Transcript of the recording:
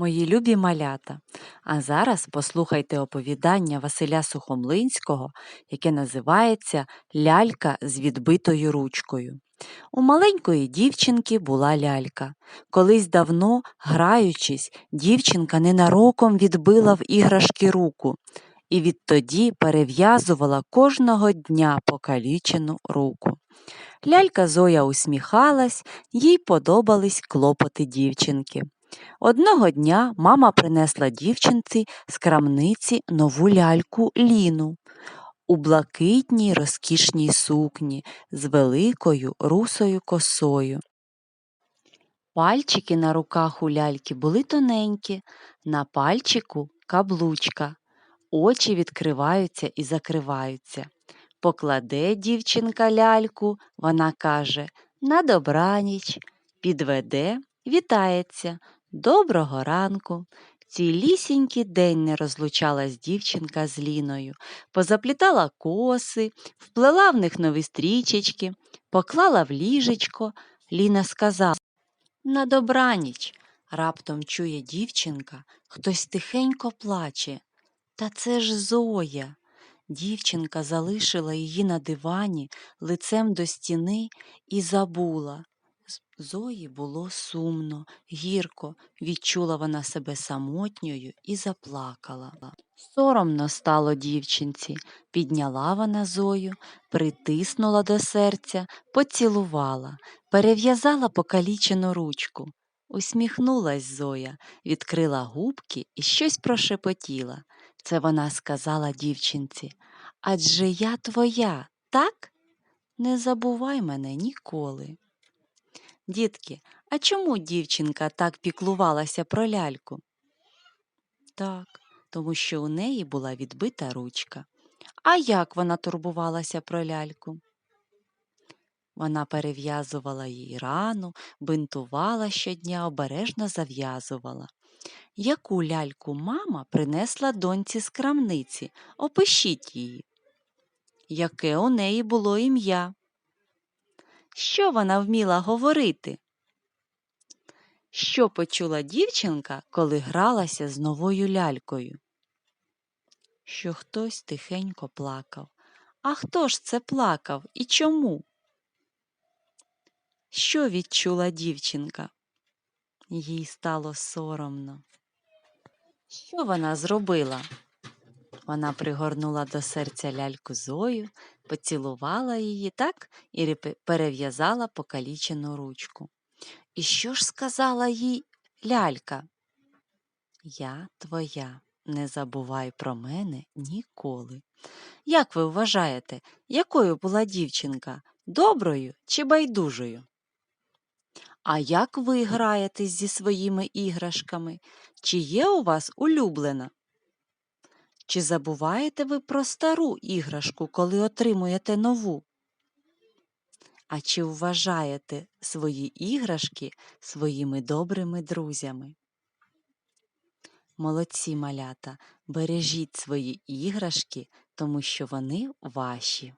Мої любі малята, а зараз послухайте оповідання Василя Сухомлинського, яке називається Лялька з відбитою ручкою. У маленької дівчинки була лялька. Колись давно, граючись, дівчинка ненароком відбила в іграшки руку і відтоді перев'язувала кожного дня покалічену руку. Лялька Зоя усміхалась, їй подобались клопоти дівчинки. Одного дня мама принесла дівчинці з крамниці нову ляльку Ліну у блакитній розкішній сукні з великою русою косою. Пальчики на руках у ляльки були тоненькі, на пальчику каблучка, очі відкриваються і закриваються. Покладе дівчинка ляльку, вона каже на добраніч, підведе, вітається. Доброго ранку. Цілісінький день не розлучалась дівчинка з Ліною, позаплітала коси, вплела в них нові стрічечки, поклала в ліжечко. Ліна сказала На добраніч. Раптом чує дівчинка, хтось тихенько плаче. Та це ж Зоя. Дівчинка залишила її на дивані лицем до стіни і забула. Зої було сумно, гірко, відчула вона себе самотньою і заплакала. Соромно стало дівчинці, підняла вона Зою, притиснула до серця, поцілувала, перев'язала покалічену ручку. Усміхнулась Зоя, відкрила губки і щось прошепотіла. Це вона сказала дівчинці. Адже я твоя, так? Не забувай мене ніколи. Дітки, а чому дівчинка так піклувалася про ляльку? Так, тому що у неї була відбита ручка. А як вона турбувалася про ляльку? Вона перев'язувала їй рану, бинтувала щодня, обережно зав'язувала. Яку ляльку мама принесла доньці з крамниці? Опишіть її. Яке у неї було ім'я? Що вона вміла говорити? Що почула дівчинка, коли гралася з новою лялькою? Що хтось тихенько плакав. А хто ж це плакав і чому? Що відчула дівчинка? Їй стало соромно. Що вона зробила? Вона пригорнула до серця ляльку Зою, поцілувала її так і перев'язала покалічену ручку. І що ж сказала їй лялька? Я твоя, не забувай про мене ніколи. Як ви вважаєте, якою була дівчинка? Доброю чи байдужою? А як ви граєтесь зі своїми іграшками? Чи є у вас улюблена? Чи забуваєте ви про стару іграшку, коли отримуєте нову? А чи вважаєте свої іграшки своїми добрими друзями? Молодці малята, бережіть свої іграшки, тому що вони ваші.